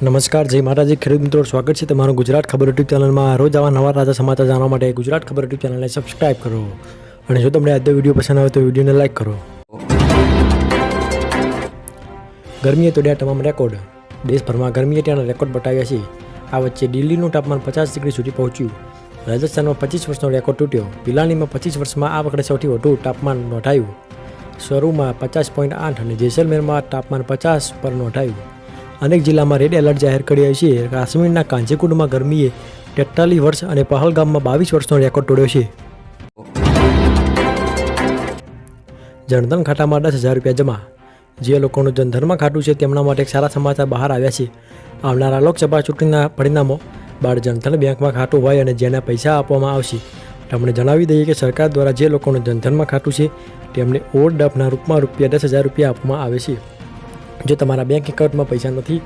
નમસ્કાર, જય માતાજી. ખેડૂત મિત્રો, સ્વાગત છે તમારું ગુજરાત ખબર યુટ્યુબ ચેનલમાં. રોજ આવા નવા તાજા સમાચાર જાણવા માટે ગુજરાત ખબર યુટ્યુબ ચેનલને સબસ્ક્રાઇબ કરો. અને જો તમને આજનો વીડિયો પસંદ આવે તો વિડીયોને લાઇક કરો. ગરમીએ તોડ્યા તમામ રેકોર્ડ દેશભરમાં ગરમીએ ત્યાંના રેકોર્ડ બતાવ્યા છે. આ વચ્ચે દિલ્હીનું તાપમાન પચાસ ડિગ્રી સુધી પહોંચ્યું. રાજસ્થાનમાં પચીસ વર્ષનો રેકોર્ડ તૂટ્યો. પિલાનીમાં પચીસ વર્ષમાં આ વખતે સૌથી વધુ તાપમાન નોંધાયું. શરૂમાં પચાસ પોઈન્ટ આઠ અને જેસલમેરમાં તાપમાન પચાસ પર નોંધાયું. અનેક જિલ્લામાં રેડ એલર્ટ જાહેર કર્યા છે. કાશ્મીરના કાંચીકુંડમાં ગરમીએ તેતાલીસ વર્ષ અને પહલગામમાં બાવીસ વર્ષનો રેકોર્ડ તોડ્યો છે. જનધન ખાતામાં દસ હજાર રૂપિયા જમા. જે લોકોનું જનધનમાં ખાતું છે તેમના માટે સારા સમાચાર બહાર આવ્યા છે. આવનારા લોકસભા ચૂંટણીના પરિણામો. બાળ જનધન બેંકમાં ખાતું હોય અને જેના પૈસા આપવામાં આવશે. તમને જણાવી દઈએ કે સરકાર દ્વારા જે લોકોનું જનધનમાં ખાતું છે, તેમને ઓવરડ્રાફ્ટના રૂપમાં રૂપિયા દસ હજાર રૂપિયા આપવામાં આવે છે. જો તમારા બેંક એકાઉન્ટમાં પૈસા નથી,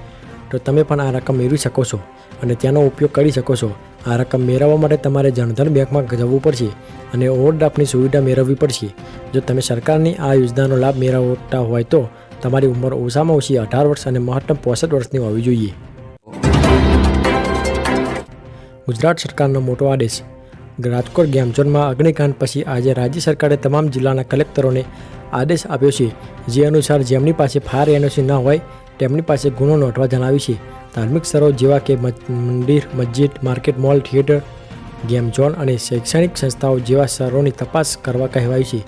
તો તમે પણ આ રકમ મેળવી શકો છો અને તેનો ઉપયોગ કરી શકો છો. આ રકમ મેળવવા માટે તમારે જનધન બેંકમાં જવું પડશે અને ઓવરડ્રાફ્ટની સુવિધા મેળવવી પડશે. જો તમે સરકારની આ યોજનાનો લાભ મેળવતા હોય તો તમારી ઉંમર ઓછામાં ઓછી અઢાર વર્ષ અને મહત્તમ પોસઠ વર્ષની હોવી જોઈએ. ગુજરાત સરકારનો મોટો આદેશ રાજકોટ ગેમઝોનમાં અગ્નિકાંડ પછી આજે રાજ્ય સરકારે તમામ જિલ્લાના કલેક્ટરોને આદેશ આપ્યો છે. જે અનુસાર જેમની પાસે ફાયર એનઓસી ન હોય, તેમની પાસે ગુનો નોંધવા જણાવ્યું છે. ધાર્મિક સ્થળો જેવા કે મંદિર, મસ્જિદ, market mall, theatre, game zone અને શૈક્ષણિક સંસ્થાઓ જેવા સ્થળોની તપાસ કરવા કહેવાયું છે.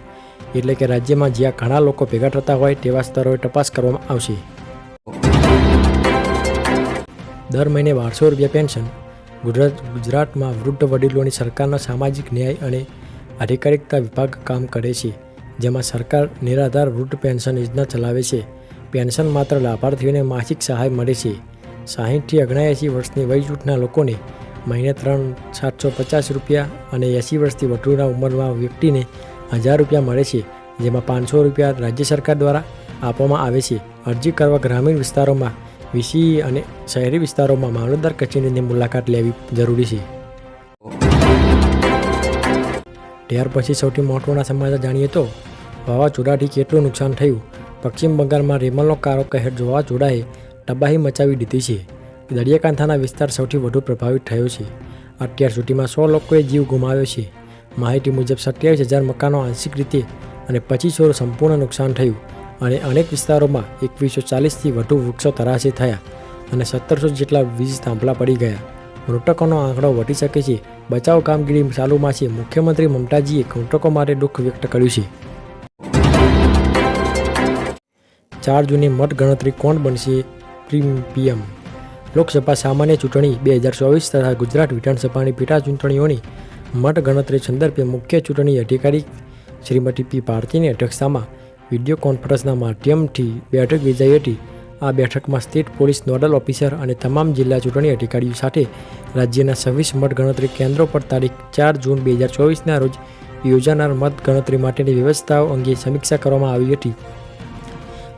એટલે કે રાજ્યમાં જ્યાં ઘણા લોકો ભેગા થતા હોય તેવા સ્થળોએ તપાસ કરવામાં આવશે. દર મહિને બારસો રૂપિયા પેન્શન ગુજરાત ગુજરાતમાં વૃદ્ધ વડીલોની સરકારના સામાજિક ન્યાય અને અધિકારિકતા વિભાગ કામ કરે છે, જેમાં સરકાર નિરાધાર વૃદ્ધ પેન્શન યોજના ચલાવે છે. પેન્શન માત્ર લાભાર્થીઓને માસિક સહાય મળે છે. સાહીઠથી ઓગણએંસી વર્ષની વય લોકોને મહિને ત્રણ સાતસો પચાસ રૂપિયા અને એંસી વર્ષથી વધુના ઉંમરમાં વ્યક્તિને હજાર રૂપિયા મળે છે, જેમાં પાંચસો રૂપિયા રાજ્ય સરકાર દ્વારા આપવામાં આવે છે. અરજી કરવા ગ્રામીણ વિસ્તારોમાં વીસી અને શહેરી વિસ્તારોમાં મામલતદાર કચેરીની મુલાકાત લેવી જરૂરી છે. ત્યાર પછી સૌથી મહત્વના સમાચાર જાણીએ તો, વાવાઝોડાથી કેટલું નુકસાન થયું? પશ્ચિમ બંગાળમાં રેમલનો કારો કહેર વાવાઝોડાએ તબાહી મચાવી દીધી છે. દરિયાકાંઠાના વિસ્તાર સૌથી વધુ પ્રભાવિત થયો છે. અત્યાર સુધીમાં સો લોકોએ જીવ ગુમાવ્યો છે. માહિતી મુજબ સત્યાવીસ હજાર મકાનો આંશિક રીતે અને પચીસો સંપૂર્ણ નુકસાન થયું. અને અનેક વિસ્તારોમાં એકવીસો ચાલીસથી વધુ વૃક્ષો તરાશી થયા અને સત્તરસો જેટલા વીજ થાંભલા પડી ગયા. મૃતકોનો આંકડો વધી શકે છે. બચાવ કામગીરી ચાલુમાં છે. મુખ્યમંત્રી મમતાજીએ મૃતકો માટે દુઃખ વ્યક્ત કર્યું છે. ચાર જૂની મત ગણતરી કોણ બનશે? પીએમ. લોકસભા સામાન્ય ચૂંટણી બે હજાર ચોવીસ તથા ગુજરાત વિધાનસભાની પેટા ચૂંટણીઓની મત ગણતરી સંદર્ભે મુખ્ય ચૂંટણી અધિકારી શ્રીમતી પી. ભારતીની અધ્યક્ષતામાં વીડિયો કોન્ફરન્સના માધ્યમથી બેઠક યોજાઈ હતી. આ બેઠકમાં સ્ટેટ પોલીસ, નોડલ ઓફિસર અને તમામ જિલ્લા ચૂંટણી અધિકારીઓ સાથે રાજ્યના છવ્વીસ મતગણતરી કેન્દ્રો પર તારીખ ચાર જૂન બે હજાર ચોવીસના રોજ યોજાનાર મત ગણતરી માટેની વ્યવસ્થાઓ અંગે સમીક્ષા કરવામાં આવી હતી.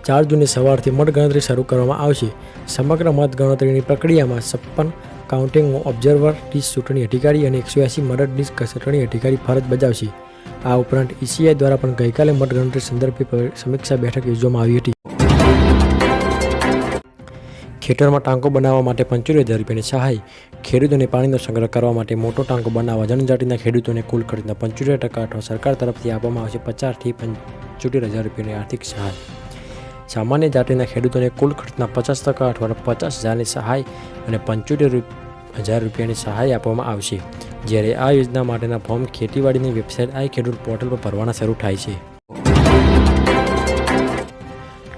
ચાર જૂને સવારથી મતગણતરી શરૂ કરવામાં આવશે. સમગ્ર મતગણતરીની પ્રક્રિયામાં છપ્પન કાઉન્ટિંગ ઓબ્ઝર્વર ત્રીસ ચૂંટણી અધિકારી અને એકસો એંસી મદદનીશ ચૂંટણી અધિકારી ફરજ બજાવશે. આ ઉપરાંત ઈસીઆઈ દ્વારા પણ ગઈકાલે મતગણતરી સંદર્ભે સમીક્ષા બેઠક યોજવામાં આવી હતી. ખેતરમાં ટાંકો બનાવવા માટે પંચોતેર હજાર રૂપિયાની સહાય ખેડૂતોને પાણીનો સંગ્રહ કરવા માટે મોટો ટાંકો બનાવવા જનજાતિના ખેડૂતોને કુલ ખર્ચના પંચોતેર ટકા અથવા સરકાર તરફથી આપવામાં આવશે પચાસથી પંચોતેર હજાર રૂપિયાની આર્થિક સહાય. સામાન્ય જાતિના ખેડૂતોને કુલ ખર્ચના પચાસ ટકા અથવા પચાસ હજારની સહાય અને પંચોતેર હજાર રૂપિયાની સહાય આપવામાં આવશે. જ્યારે આ યોજના માટેના ફોર્મ ખેતીવાડીની વેબસાઇટ આઈ ખેડૂત પોર્ટલ પર ભરવાના શરૂ થાય છે.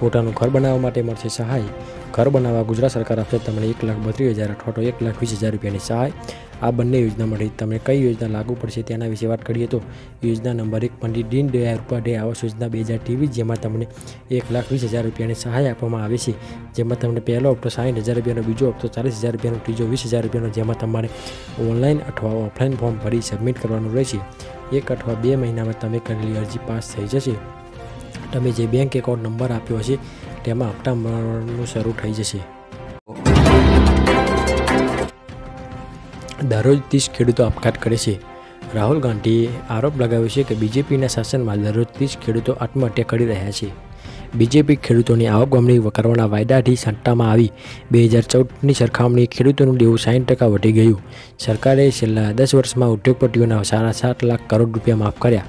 પોતાનું ઘર બનાવવા માટે મળશે સહાય. ઘર બનાવવા ગુજરાત સરકાર આપશે તમને એક લાખ બત્રીસ હજાર અથવા તો એક લાખ વીસ હજાર રૂપિયાની સહાય. આ બંને યોજના માટે તમે કઈ યોજના લાગુ પડશે તેના વિશે વાત કરીએ તો યોજના નંબર એક પંડિત દીન દયાળ ઉપાધ્યાય આવાસ યોજના બે હજાર ત્રેવીસ, જેમાં તમને એક લાખ વીસ હજાર રૂપિયાની સહાય આપવામાં આવે છે. જેમાં તમને પહેલો હપ્તો સાઠ હજાર રૂપિયાનો, બીજો હપ્તો ચાલીસ હજાર રૂપિયાનો, ત્રીજો વીસ હજાર રૂપિયાનો, જેમાં તમારે ઓનલાઈન અથવા ઓફલાઈન ફોર્મ ભરી સબમિટ કરવાનું રહેશે. એક અથવા બે મહિનામાં તમે કરેલી અરજી પાસ થઈ જશે. તમે જે બેંક એકાઉન્ટ નંબર આપ્યો હશે, તેમાં હપ્તા મળવાનું શરૂ થઈ જશે. દરરોજ ત્રીસ ખેડૂતો આપઘાત કરે છે. રાહુલ ગાંધીએ આરોપ લગાવ્યો છે કે બીજેપીના શાસનમાં દરરોજ ત્રીસ ખેડૂતો આત્મહત્યા કરી રહ્યા છે. બીજેપી ખેડૂતોની આવક બમણી કરવાના વાયદાથી સત્તામાં આવી. બે હજાર ચૌદની સરખામણીએ ખેડૂતોનું દેવું સાઠ ટકા વધી ગયું. સરકારે છેલ્લા દસ વર્ષમાં ઉદ્યોગપતિઓના સાડા સાત લાખ કરોડ રૂપિયા માફ કર્યા.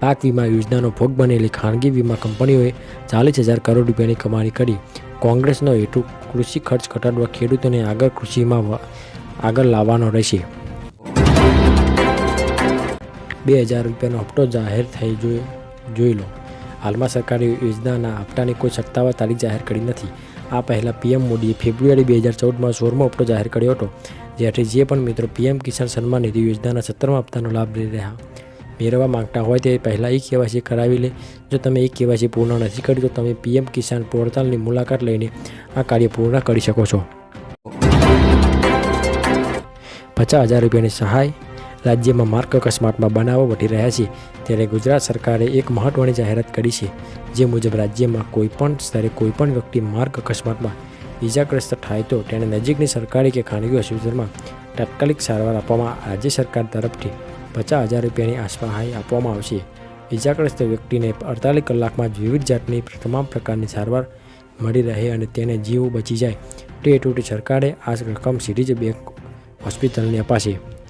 પાક વીમા યોજનાનો ભોગ બનેલી ખાનગી વીમા કંપનીઓએ ચાલીસ હજાર કરોડ રૂપિયાની કમાણી કરી. કોંગ્રેસનો હેતુ કૃષિ ખર્ચ ઘટાડવા ખેડૂતોને આગળ કૃષિમાં આગળ લાવવાનો રહેશે. બે હજાર રૂપિયાનો હપ્તો જાહેર થઈ જોઈ જોઈ લો. હાલમાં સરકારે યોજનાના હપ્તાની કોઈ સત્તાવાર તારીખ જાહેર કરી નથી. આ પહેલાં પીએમ મોદીએ ફેબ્રુઆરી બે હજાર ચૌદમાં સોળમો હપ્તો જાહેર કર્યો હતો, જેથી જે પણ મિત્રો પીએમ કિસાન સન્માન નિધિ યોજનાના સત્તરમા હપ્તાનો લાભ લઈ રહ્યા, મેળવવા માંગતા હોય તે પહેલાં એક કેવાયસી કરાવી લે. જો તમે એક કેવાયસી પૂર્ણ નથી કર્યું, તો તમે પીએમ કિસાન પોર્ટલની મુલાકાત લઈને આ કાર્ય પૂર્ણ કરી શકો છો. પચાસ હજાર રૂપિયાની સહાય રાજ્યમાં માર્ગ અકસ્માતમાં બનાવો વધી રહ્યા છે. ત્યારે ગુજરાત સરકારે એક મહત્વની જાહેરાત કરી છે, જે મુજબ રાજ્યમાં કોઈપણ સ્તરે કોઈપણ વ્યક્તિ માર્ગ અકસ્માતમાં ઇજાગ્રસ્ત થાય તો તેને નજીકની સરકારી કે ખાનગી હોસ્પિટલમાં તાત્કાલિક સારવાર આપવામાં રાજ્ય સરકાર તરફથી પચાસ હજાર રૂપિયાની આ આપવામાં આવશે. ઇજાગ્રસ્ત વ્યક્તિને અડતાલીસ કલાકમાં વિવિધ જાતની તમામ પ્રકારની સારવાર મળી રહે અને તેને જીવ બચી જાય. તે હેતુથી સરકારે આ રકમ સીધી જ બેંક હોસ્પિટલને અપાશે.